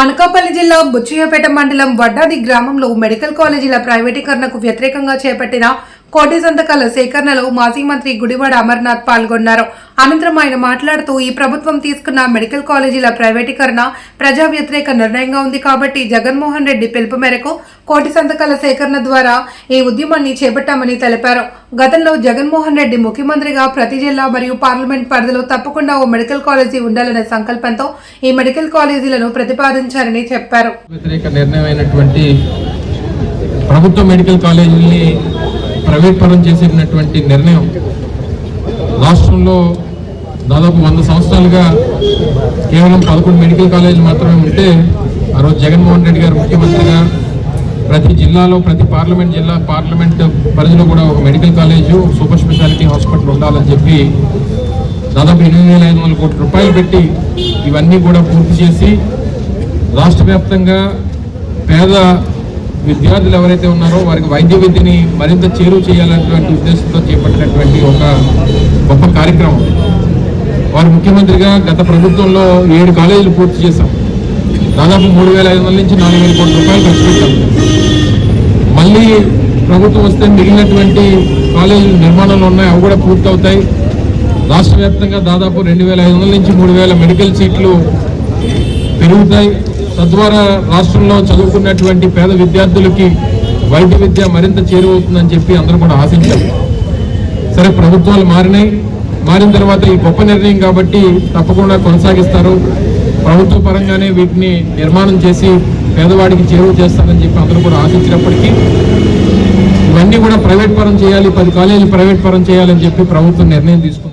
అనకాపల్లి జిల్లా బుచ్చయ్యపేట మండలం వడ్డాది గ్రామంలో మెడికల్ కాలేజీల ప్రైవేటీకరణకు వ్యతిరేకంగా చేపట్టిన కోటి సంతకాల సేకరణలో మాజీ మంత్రి గుడివాడ అమర్నాథ్ పాల్గొన్నారు. అనంతరం ఆయన మాట్లాడుతూ ఈ ప్రభుత్వం తీసుకున్న మెడికల్ కాలేజీల ప్రైవేటీకరణ ప్రజా వ్యతిరేక నిర్ణయంగా ఉంది కాబట్టి జగన్మోహన్ రెడ్డి పిలుపు మేరకు కోటి సంతకాల సేకరణ ద్వారా ఈ ఉద్యమాన్ని చేపట్టామని తెలిపారు. గతంలో జగన్మోహన్ రెడ్డి ముఖ్యమంత్రిగా ప్రతి జిల్లా మరియు పార్లమెంట్ పరిధిలో తప్పకుండా ఓ మెడికల్ కాలేజీ ఉండాలనే సంకల్పంతో ఈ మెడికల్ కాలేజీలను ప్రతిపాదించారని చెప్పారు. ప్రభుత్వ మెడికల్ కాలేజీని ప్రైవేట్ పరం చేసినటువంటి నిర్ణయం రాష్ట్రంలో దాదాపు వంద సంవత్సరాలుగా కేవలం పదకొండు మెడికల్ కాలేజీలు మాత్రమే ఉంటే ఆ రోజు జగన్మోహన్ రెడ్డి గారు ముఖ్యమంత్రిగా ప్రతి జిల్లాలో ప్రతి పార్లమెంట్ జిల్లా పార్లమెంట్ పరిధిలో కూడా ఒక medical college super speciality hospital ఉండాలని చెప్పి దాదాపు ఎనిమిది వేల ఐదు వందల కోట్ల రూపాయలు పెట్టి ఇవన్నీ కూడా పూర్తి చేసి రాష్ట్ర వ్యాప్తంగా పేద విద్యార్థులు ఎవరైతే ఉన్నారో వారికి వైద్య విద్యని మరింత చేరువ చేయాలనేటువంటి ఉద్దేశంతో చేపట్టినటువంటి ఒక గొప్ప కార్యక్రమం. వారు ముఖ్యమంత్రిగా గత ప్రభుత్వంలో ఏడు కాలేజీలు పూర్తి చేశాం. దాదాపు మూడు వేల ఐదు వందల నుంచి నాలుగు వేల కోట్ల రూపాయలు ఖర్చు పెట్టాం. మళ్ళీ ప్రభుత్వం వస్తే మిగిలినటువంటి కాలేజీలు నిర్మాణంలో ఉన్నాయి అవి కూడా పూర్తి అవుతాయి రాష్ట్ర వ్యాప్తంగా దాదాపు రెండు వేల ఐదు వందల నుంచి మూడు వేల మెడికల్ సీట్లు పెరుగుతాయి. తద్వారా రాష్ట్రంలో చదువుకున్నటువంటి పేద విద్యార్థులకి వైద్య విద్య మరింత చేరువవుతుందని చెప్పి అందరూ కూడా ఆశించారు సరే ప్రభుత్వాలు మారినాయి. మారిన తర్వాత ఈ గొప్ప నిర్ణయం కాబట్టి తప్పకుండా కొనసాగిస్తారు. ప్రభుత్వ పరంగానే వీటిని నిర్మాణం చేసి పేదవాడికి చేరువ చేస్తారని చెప్పి అందరూ కూడా ఆశించినప్పటికీ ఇవన్నీ కూడా ప్రైవేట్ పరం చేయాలి పది కాలేజీలు ప్రైవేట్ పరం చేయాలని చెప్పి ప్రభుత్వం నిర్ణయం తీసుకుంది.